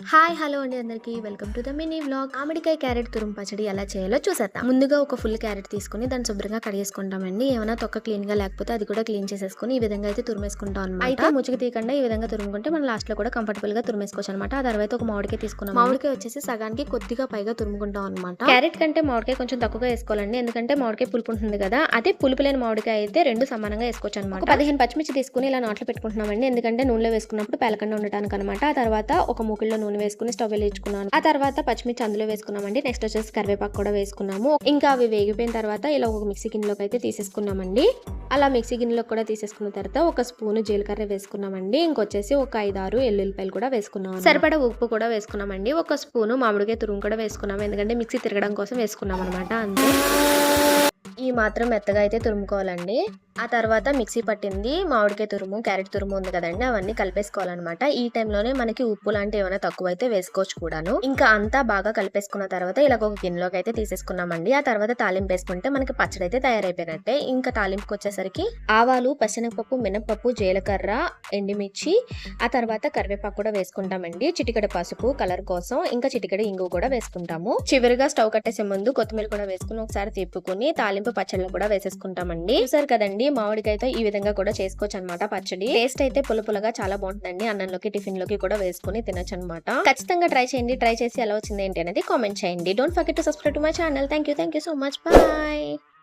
Hi hello అండి అందరికీ. Welcome to the mini vlog. మామిడికాయ క్యారెట్ తురుము పచ్చడి ఎలా చేయాలో చూసేద్దాం. ముందుగా ఒక ఫుల్ క్యారెట్ తీసుకుని దాన్ని శుభ్రంగా కడిగేసుకుంటామండి ఏమైనా తొక్క క్లీన్గా లేకపోతే అది కూడా క్లీన్ చేసేసుకుని ఈ విధంగా అయితే తురిమేసుకుంటాం అనమాట అయితే ముచ్చుకు తీయకుండా ఈ విధంగా తురుముకుంటే మనం లాస్ట్లో కూడా కంఫర్టబుల్గా తురిమేసుకోవచ్చు అనమాట ఆ తర్వాత ఒక మామిడికాయ తీసుకున్నాం. మామిడికాయ వచ్చేసి సగానికి కొద్దిగా పైగా తురుముకుంటాం అనమాట క్యారెట్ కంటే మామిడికాయ కొంచెం తక్కువగా వేసుకోవాలండి. ఎందుకంటే మామిడికాయ పులుపు ఉంటుంది కదా అదే పులుపు లేని మామిడికాయ అయితే రెండు సమానంగా వేసుకోవచ్చు అనమాట పదిహేను పచ్చిమిర్చి తీసుకుని ఇలా నాట్లు పెట్టుకుంటున్నామండి. ఎందుకంటే నూనెలో వేసుకున్నప్పుడు పేలకుండా ఉండటానికి అనమాట ఆ తర్వాత ఒక మూకిల్లో నూనె వేసుకుని స్టవ్ వెలిగించుకున్నాను. ఆ తర్వాత పచ్చిమిర్చి అందులో వేసుకున్నామండి. నెక్స్ట్ వచ్చేసి కరివేపాకు కూడా వేసుకున్నాము. ఇంకా అవి వేగిపోయిన తర్వాత ఇలా ఒక మిక్సీ గిన్నెలోకి అయితే తీసేసుకున్నామండి. అలా మిక్సీ గిన్నెలోకి కూడా తీసేసుకున్న తర్వాత ఒక స్పూన్ జీలకర్ర వేసుకున్నామండి. ఇంకొచ్చేసి ఒక ఐదు ఆరు ఎల్లుల్లిపాయలు కూడా వేసుకున్నాం సరిపడా ఉప్పు కూడా వేసుకున్నామండి. ఒక స్పూను మామిడికాయ తురుము కూడా వేసుకున్నాం ఎందుకంటే మిక్సీ తిరగడం కోసం వేసుకున్నాం అనమాట అంతే. మాత్రం మెత్తగా అయితే తురుముకోవాలండి. ఆ తర్వాత మిక్సీ పట్టింది మామిడికాయ తురుము క్యారెట్ తురుము ఉంది కదండి అవన్నీ కలిపేసుకోవాలన్నమాట. ఈ టైంలోనే మనకి ఉప్పు లాంటి ఏమైనా తక్కువ అయితే వేసుకోవచ్చు కూడాను. ఇంకా అంతా బాగా కలిపేసుకున్న తర్వాత ఇలా ఒక గిన్నెలోకి అయితే తీసేసుకున్నామండి. ఆ తర్వాత తాలింపు వేసుకుంటే మనకి పచ్చడి అయితే తయారైపోయినట్టే. ఇంకా తాలింపుకి వచ్చేసరికి ఆవాలు పశనగపప్పు మినపప్పు జీలకర్ర ఎండుమిర్చి ఆ తర్వాత కరివేపాకు కూడా వేసుకుంటామండి. చిటికడ పసుపు కలర్ కోసం ఇంకా చిటికడ ఇంగు కూడా వేసుకుంటాము. చివరిగా స్టవ్ కట్టేసే ముందు కొత్తిమీర కూడా వేసుకుని ఒకసారి తిప్పుకుని తాలింపు పచ్చళ్ళు కూడా వేసేసుకుంటామండి. చూసారు కదండి మామిడికాయతో ఈ విధంగా కూడా చేసుకోవచ్చు అనమాట పచ్చడి. టేస్ట్ అయితే పులుపులుగా చాలా బాగుంటుందండి. అన్నంలోకి టిఫిన్లోకి కూడా వేసుకుని తినొచ్చు అనమాట ఖచ్చితంగా ట్రై చేయండి. ట్రై చేసి ఎలా వచ్చింది ఏంటి అనేది కామెంట్ చేయండి. Don't forget to subscribe to my channel thank you thank you so much bye